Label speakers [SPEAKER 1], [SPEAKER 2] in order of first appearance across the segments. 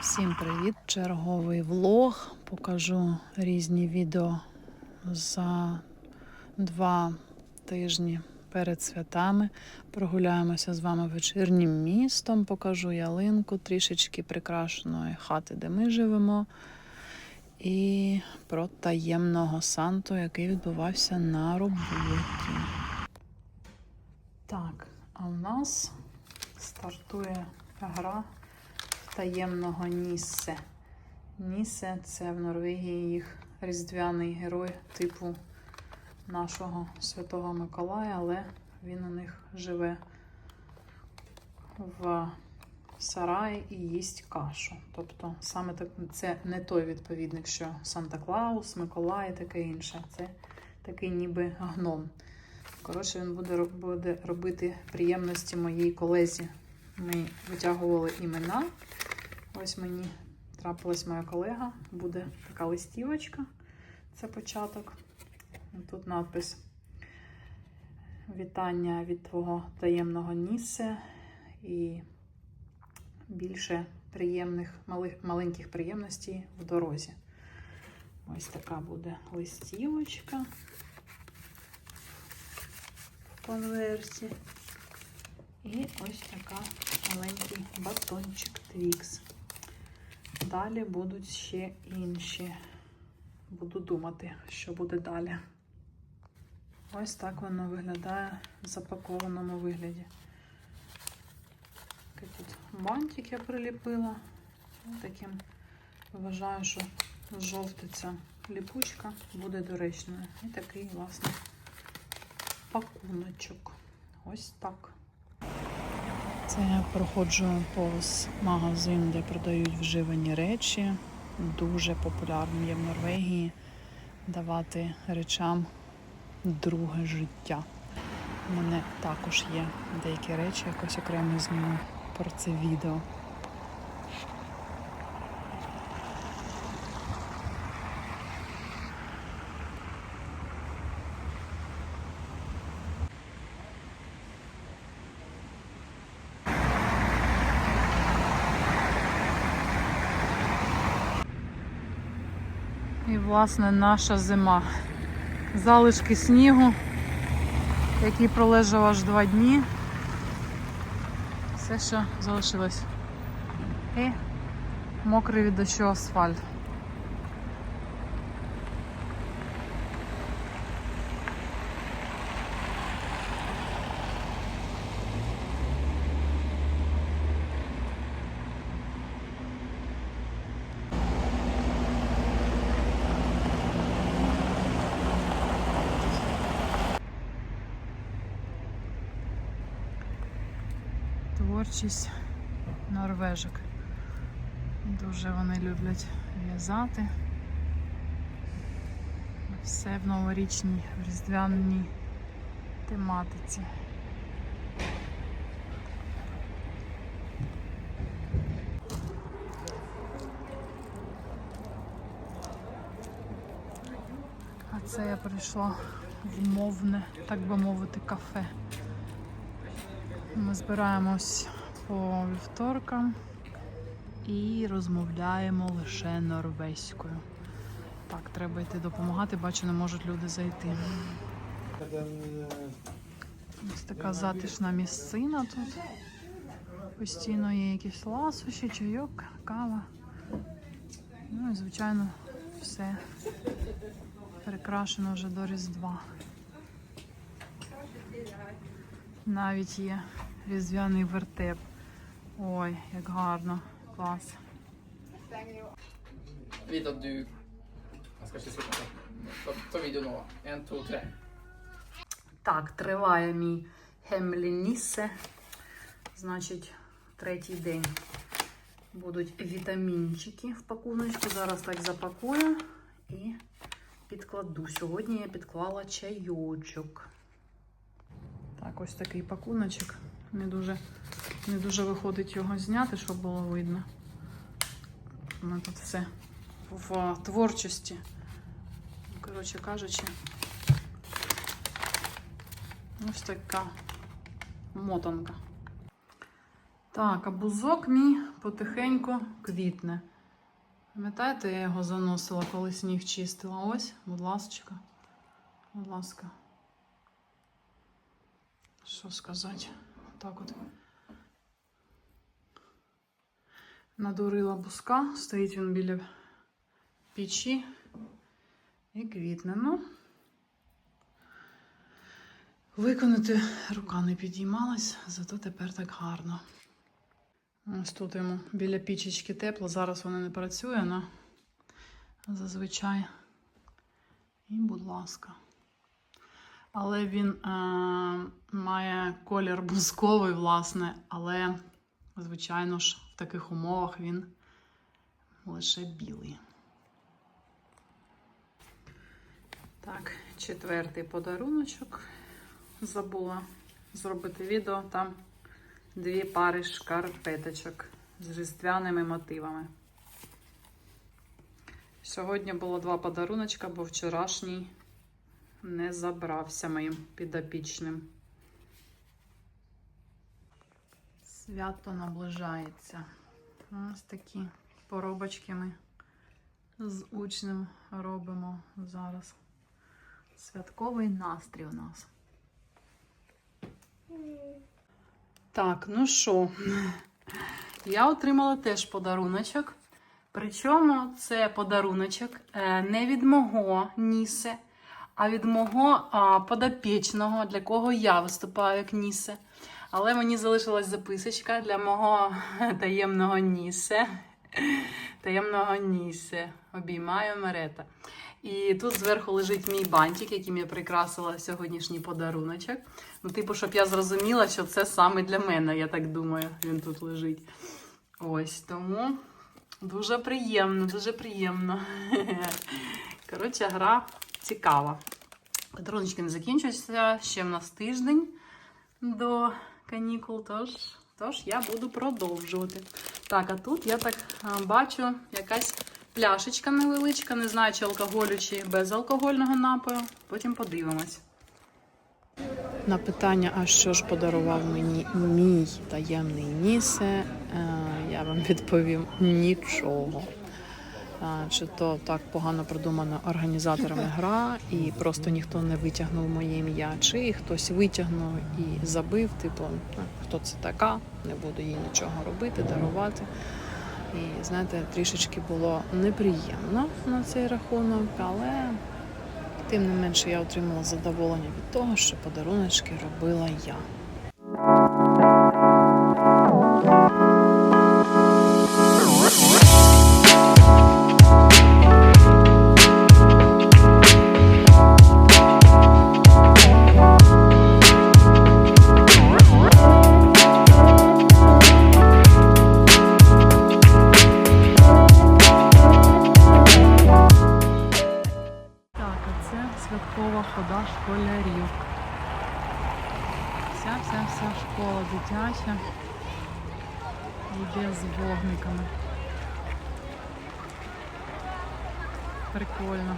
[SPEAKER 1] Всім привіт! Черговий влог. Покажу різні відео за два тижні перед святами. Прогуляємося з вами вечірнім містом. Покажу ялинку трішечки прикрашеної хати, де ми живемо. І про таємного санту, який відбувався на роботі. Так, а в нас стартує гра таємного Нісе. Нісе це в Норвегії їх різдвяний герой типу нашого Святого Миколая, але він у них живе в сараї і їсть кашу. Тобто саме так, це не той відповідник, що Санта Клаус, Миколай і таке інше. Це такий ніби гном. Коротше, він буде, буде робити приємності моїй колезі. Ми витягували імена. Ось мені трапилась моя колега. Буде така листівочка. Це початок. Тут надпис Вітання від твого таємного Нісе і більше приємних, малих, маленьких приємностей в дорозі. Ось така буде листівочка в конверсі. І ось така маленький батончик Твікс. Далі будуть ще інші. Буду думати, що буде далі. Ось так воно виглядає в запакованому вигляді. Тут бантик я приліпила. Ось Таким вважаю, що жовтиця ліпучка буде доречною. І такий, власне, пакуночок. Ось так. Це я проходжу повз магазин, де продають вживані речі. Дуже популярним є в Норвегії давати речам друге життя. У мене також є деякі речі, якось окремо зніму про це відео. Власне, наша зима. Залишки снігу, який пролежав аж два дні. Все, що залишилось. І мокрий від дощу асфальт. Творчість норвежок. Дуже вони люблять в'язати. Все в новорічній, різдвяній тематиці. А це я прийшла в мовне, так би мовити, кафе. Ми збираємось по вівторкам і розмовляємо лише норвезькою. Так, треба йти допомагати, бачу, не можуть люди зайти. Ось така затишна місцина тут. Постійно є якісь ласощі, чайок, кава. Ну і, звичайно, все прикрашено вже до Різдва. Навіть є різдвяний вертеп. Ой, як гарно. Клас.
[SPEAKER 2] At du sitte sånn. Ta, ta video. En, to, tre.
[SPEAKER 1] Так, триває мій Хемлінісе. Значить, третій день будуть вітамінчики в пакуночку. Зараз так запакую і підкладу. Сьогодні я підклала чайочок. Так, ось такий пакуночок. Не дуже, не дуже виходить його зняти, щоб було видно. Мене тут все в творчості. Коротше кажучи, ось така мотанка. Так, а бузок мій потихеньку квітне. Пам'ятаєте, я його заносила, коли сніг чистила. Ось, будь ласка. Будь ласка. Що сказати? Так от. Надурила бузка, стоїть він біля печі і квітне. Ну, виконати рука не підіймалась, зато тепер так гарно. Ось тут йому біля пічечки тепло. Зараз воно не працює, але зазвичай. І, будь ласка. Але він е, має колір бузковий, власне, але, звичайно ж, в таких умовах він лише білий. Так, четвертий подаруночок. Забула зробити відео. Там дві пари шкарпеточок з різдвяними мотивами. Сьогодні було два подаруночка, бо вчорашній не забрався моїм підопічним. Свято наближається. Ось такі поробочки ми з учнем робимо зараз. Святковий настрій у нас. Так, ну що, я отримала теж подаруночок. Причому це подаруночок е, не від мого Нісе, а від мого а, подопічного, для кого я виступаю як Нісе. Але мені залишилась записочка для мого таємного Нісе. Таємного Нісе. Обіймаю Мерета. І тут зверху лежить мій бантик, яким я прикрасила сьогоднішній подаруночок. Ну, типу, щоб я зрозуміла, що це саме для мене, я так думаю, він тут лежить. Ось тому дуже приємно, дуже приємно. Коротше, гра цікава. Подаруночки не закінчуються, ще в нас тиждень до канікул, тож, тож я буду продовжувати. Так, а тут я так бачу якась пляшечка невеличка, не знаю, чи алкоголю, чи безалкогольного напою. Потім подивимось. На питання, а що ж подарував мені мій таємний Нісе, е, я вам відповім нічого. Чи то так погано продумана організаторами гра, і просто ніхто не витягнув моє ім'я, чи хтось витягнув і забив, типу, «Ну, хто це така, не буду їй нічого робити, дарувати. І знаєте, трішечки було неприємно на цей рахунок, але тим не менше я отримала задоволення від того, що подаруночки робила я. Йде з вогниками. Прикольно.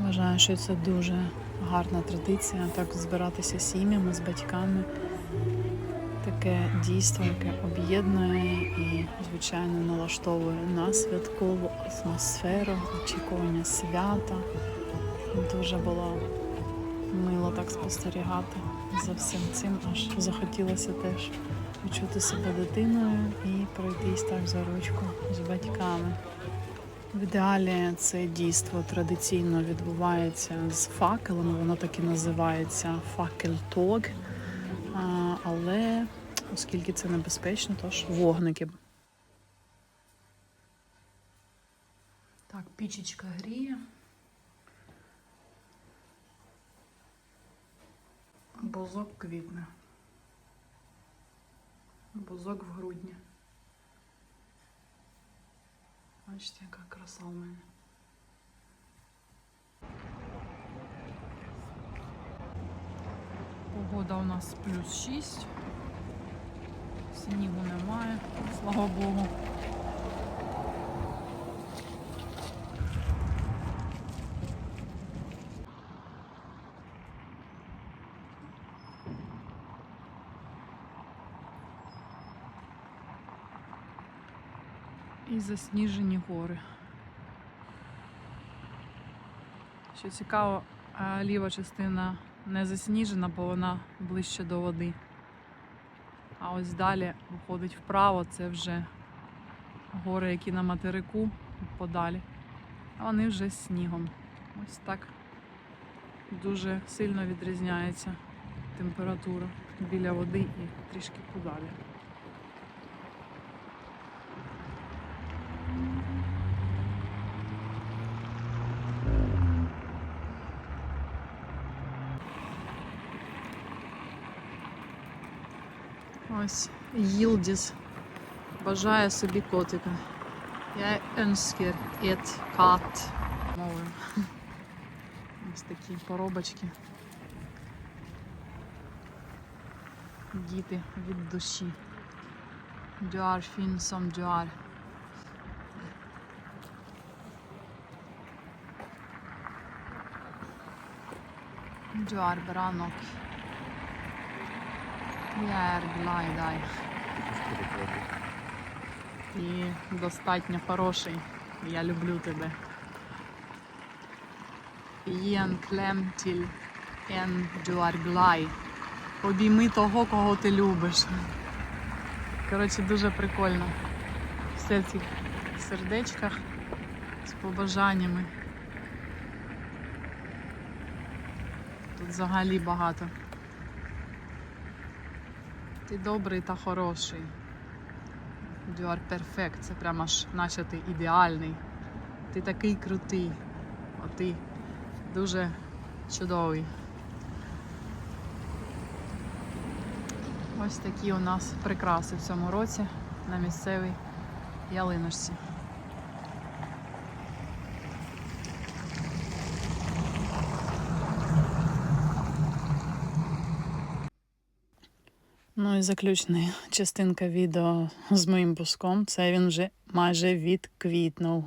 [SPEAKER 1] Вважаю, що це дуже гарна традиція, так збиратися сім'ями з батьками. Таке дійство, яке об'єднує і, звичайно, налаштовує на святкову атмосферу, очікування свята. Дуже було мило так спостерігати за всім цим, аж захотілося теж відчути себе дитиною і пройтись так за ручку з батьками. В ідеалі це дійство традиційно відбувається з факелами, воно так і називається факельтог. Але оскільки це небезпечно, тож вогники. Так, пічечка гріє. Бузок квітне. Бузок в грудні. Бачите, яка краса у мене. Погода у нас плюс 6. Снігу немає, слава Богу. І засніжені гори. Що цікаво, ліва частина не засніжена, бо вона ближче до води. А ось далі виходить вправо, це вже гори, які на материку подалі. А вони вже з снігом. Ось так дуже сильно відрізняється температура біля води і трішки подалі. Ось Їлдіс бажає собі котика. Я önsker ett katt. Ось такі коробочки. Діти від душі. Du er fin som du deg. Ти достатньо хороший. Я люблю тебе. Du er glad i. Обійми того, кого ти любиш. Коротше, дуже прикольно. Все в цих сердечках з побажаннями. Тут взагалі багато. Ти добрий та хороший. You are perfect. Це прямо аж наче ти ідеальний. Ти такий крутий. А ти дуже чудовий. Ось такі у нас прикраси в цьому році на місцевій ялиночці. Ну і заключна частинка відео з моїм буском. Це він вже майже відквітнув.